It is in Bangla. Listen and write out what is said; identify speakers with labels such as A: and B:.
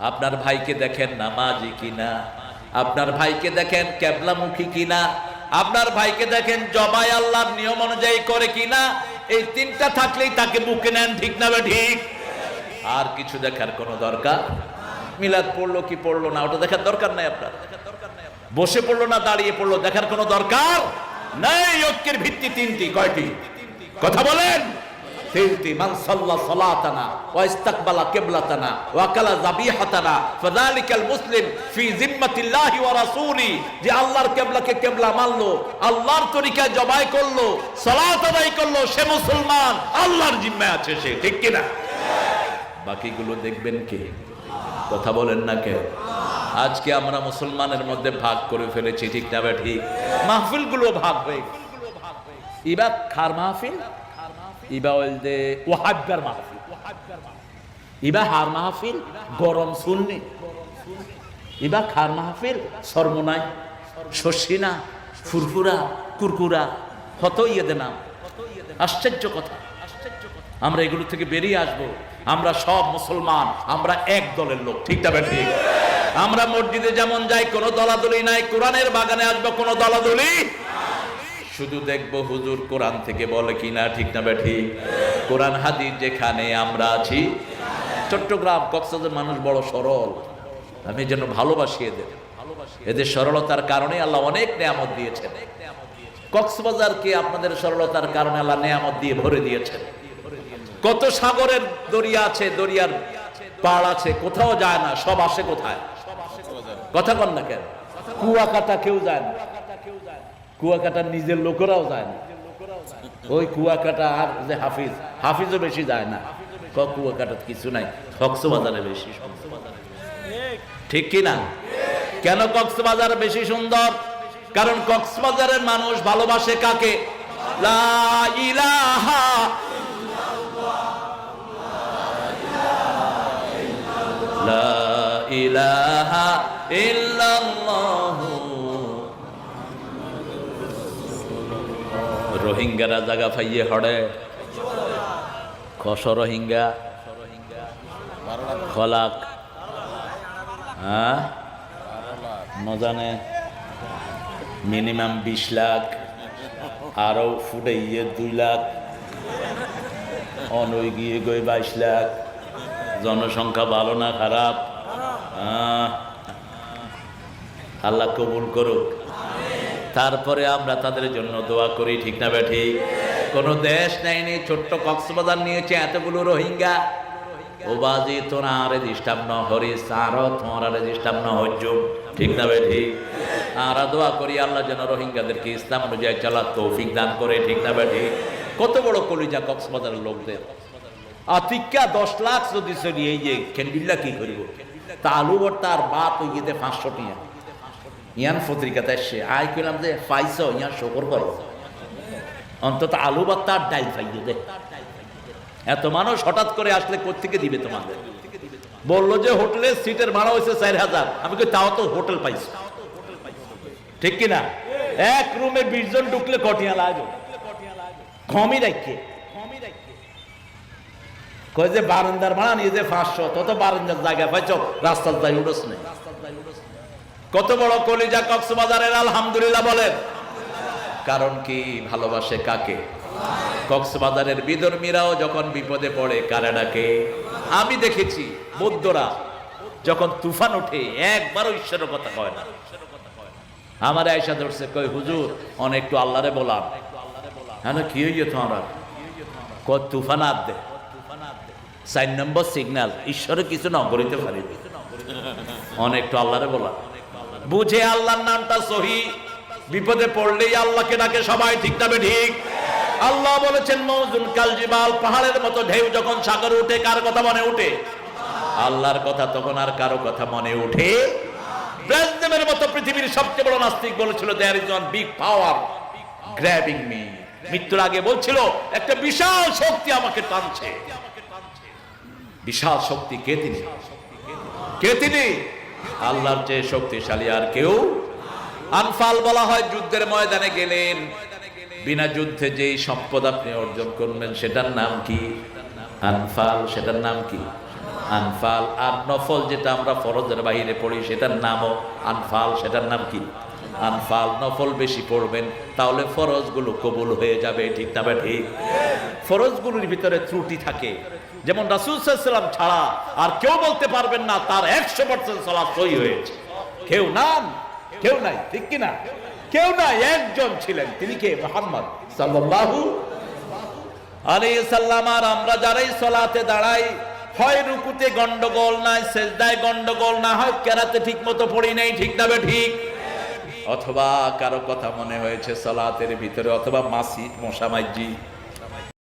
A: আপনার ভাইকে দেখেন নামাজি কিনা? আপনার ভাইকে দেখেন কেবলামুখী কিনা? আপনার ভাইকে দেখেন জবাই আল্লাহর নিয়ম অনুযায়ী করে কিনা? এই তিনটা থাকলেই তাকে বুকে নেন, ঠিক না ঠিক? আর কিছু দেখার কোনো দরকার? মিলাদ পড়ল কি পড়ল না? ওটা দেখার দরকার নাই আপনার। বসে পড়ল না, দাঁড়িয়ে পড়ল, দেখার কোনো দরকার? নাই, ঐক্যের ভিত্তি তিনটি, কয়টি? কথা বলেন। মান সাল্লা সালাতানা ইস্তাকবালা ফাযালিকাল মুসলিম ফি জিম্মাতিল্লাহি ওয়া রাসূলি যে আল্লাহর মানলো, আল্লাহর জবাই করল, সালাত আদায় করল, সে মুসলমান আল্লাহর জিম্মায় আছে সে, ঠিক কি না বাকিগুলো দেখবেন কে? কথা বলেন না কে আজকে আমরা মুসলমানের মধ্যে ভাগ করে ফেলেছি, ঠিক না ঠিক? মাহফিলগুলো ভাগ হয়ে গেছে। ইবা খার মাহফিল? ইবা ওলদে ওয়াহাব্বার মাহফিল। ইবা হার মাহফিল গরম সুন্নি। ইবা খার মাহফিল শশিনা ফুরফুরা, কুরকুরা হত ইয়েদে নাম। আশ্চর্য কথা। আমরা এগুলো থেকে বেরিয়ে আসব। আমরা সব মুসলমান, আমরা এক দলের লোক, ঠিক না ঠিক আমরা মসজিদে যেমন যাই, কোনো দলাদলি নাই, কোরআনের বাগানে আসব, কোনো দলাদলি শুধু দেখব হুজুর কোরআন থেকে বলে কিনা, ঠিক না ঠিক কোরআন হাদিস যেখানে আমরা আছি, চট্টগ্রাম কক্সবাজার মানুষ বড় সরল। আমি যেন ভালোবাসি এদের। এদের সরলতার কারণে আল্লাহ অনেক নেয়ামত দিয়েছেন। কক্সবাজারকে আপনাদের সরলতার কারণে আল্লাহ নেয়ামত দিয়ে ভরে দিয়েছেন। কত সাগরের দরিয়া আছে, দরিয়ার পাড় আছে, কোথাও যায় না, সব আসে কোথায়? কথা কন না কেন? কুয়াকাটা কেউ যায় না। কুয়াকাটার নিজের লোকেরাও যায় না। ওই কুয়াকাটা আর যে হাফিজ, হাফিজও বেশি যায় না। কুয়াকাটার কিছু নাই, কক্সবাজারে বেশি ঠিক কি না? কেন কক্সবাজার বেশি সুন্দর? কারণ কক্সবাজারের মানুষ ভালোবাসে কাকে? লা ইলাহা ইল্লাল্লাহু। রোহিঙ্গারা জায়গা পাইয়ে হড়ে। খস রোহিঙ্গা। খলাক। হ্যাঁ? নজানে মিনিমাম বিশ লাখ। আরও ফুটে ইয়ে দুই লাখ। অনই গিয়ে গই বাইশ লাখ। জনসংখ্যা ভালো না খারাপ। আহ, আল্লাহ কবুল করুক। তারপরে আমরা তাদের জন্য দোয়া করি, ঠিক না ব্যাঠি কোনো দেশ নেয়নি, ছোট্ট কক্সবাজার নিয়েছে এতগুলো রোহিঙ্গা। ও বাজি তোরা ডিস্টার্ব ন হরিস আরও তোমার ডিস্টার্ব ন হজ্জুম ঠিক না ব্যাঠি আমরা দোয়া করি, আল্লাহ যেন রোহিঙ্গাদেরকে ইসলাম অনুযায়ী চলার তৌফিক দান করে, ঠিক না ব্যাঠি কত বড় কলিজা কক্সবাজারের লোকদের। আতিকা দশ লাখ যদি সরি এই যে খেন্ডিল্লা কি করিব? তা আলু ভর্তা আর বাত ওই গিয়ে পাঁচশো টিয়া। ইয়ান পত্রিকাতে এসছে আই কইলাম যে পাইছ ইয়ান শকর করো। অন্তত আলু ভর্তা আর ডাইল পাইয়ে দে। এত মানুষ হঠাৎ করে আসলে কোথেকে দিবে তোমাদের? বলল যে হোটেলে সিটের ভাড়া হয়েছে চার হাজার। আমি তাও তো হোটেল পাইছি। ঠিক কিনা এক রুমে বিশ জন ঢুকলে কটিয়া লাগবে। কমই রাখে কয় যে, বারান্দার ভাড়া নিয়ে যে পাঁচশো, তত বারান্দার জায়গা। পাইছ? রাস্তার যাই উঠোস নেই। কত বড় কলিজা কক্সবাজারের আলহামদুলিল্লাহ বলেন। কারণ কি? ভালোবাসে কাকে? কক্সবাজারের বিধর্মীরাও যখন বিপদে পড়ে কারে ডাকে আমি দেখেছি বৌদ্ধরা যখন তুফান ওঠে, একবারও ঈশ্বরের কথা কয় না। আমার আয়সা ধরছে, কই হুজুর, অনেক একটু আল্লাহরে বলাম। হ্যাঁ কি হইয়ে তোমার? ক তুফান আর দে। চার নম্বর সিগন্যাল ঈশ্বরে কিছু ন করিতে পারি অনেক একটু আল্লাহরে বলা বুঝে আল্লাহর নামটা সহি। বিপদে পড়লেই আল্লাহকে ডাকে, সবাই ঠিক যাবে ঠিক? আল্লাহ বলেছেন, মৌজুন কালজিবাল পাহাড়ের মতো ঢেউ যখন সাগর উঠে, কার কথা মনে উঠে? আল্লাহর কথা তখন আর কারও কথা মনে উঠে ব্রাজদেমের মতো পৃথিবীর সবচেয়ে বড় নাস্তিক বলেছিল there is big power grabbing me মৃত্যুর আগে বলছিল, একটা বিশাল শক্তি আমাকে টানছে। বিশাল শক্তি কে তিনি? কে তিনি? আল্লাহর চেয়ে শক্তিশালী আর কেউ আনফাল বলা হয় যুদ্ধের ময়দানে গেলেন। বিনা যুদ্ধে যেই সম্পদ আপনি অর্জন করবেন সেটার নাম কি? আনফাল, সেটার নাম কি? আনফাল। আর নফল যেটা আমরা ফরজের বাহিরে পড়ি, সেটার নামও আনফাল, সেটার নাম কি? আনফাল নফল বেশি পড়বেন, তাহলে ফরজগুলো কবুল হয়ে যাবে, ঠিক না ঠিক ফরজগুলোর ভিতরে ত্রুটি থাকে। যেমন রাসুল ছাড়া আর কেউ বলতে পারবেন না তার একশো পার্সেন্ট সলা সই হয়েছে। কেউ নান কেউ নাই, ঠিক কিনা কেউ নাই একজন ছিলেন, তিনি কে? মোহাম্মদ সাল্লাল্লাহু আলাইহি সাল্লাম আর আমরা যারাই সলাতে দাঁড়াই, হয় রুকুতে গন্ডগোল নাই, সেজদায় গন্ডগোল না হয়, কেরাতে ঠিক মতো পড়ি নাই, ঠিক না ঠিক অথবা কারও কথা মনে হয়েছে সলাতের ভিতরে অথবা মাসি মশামাইজি।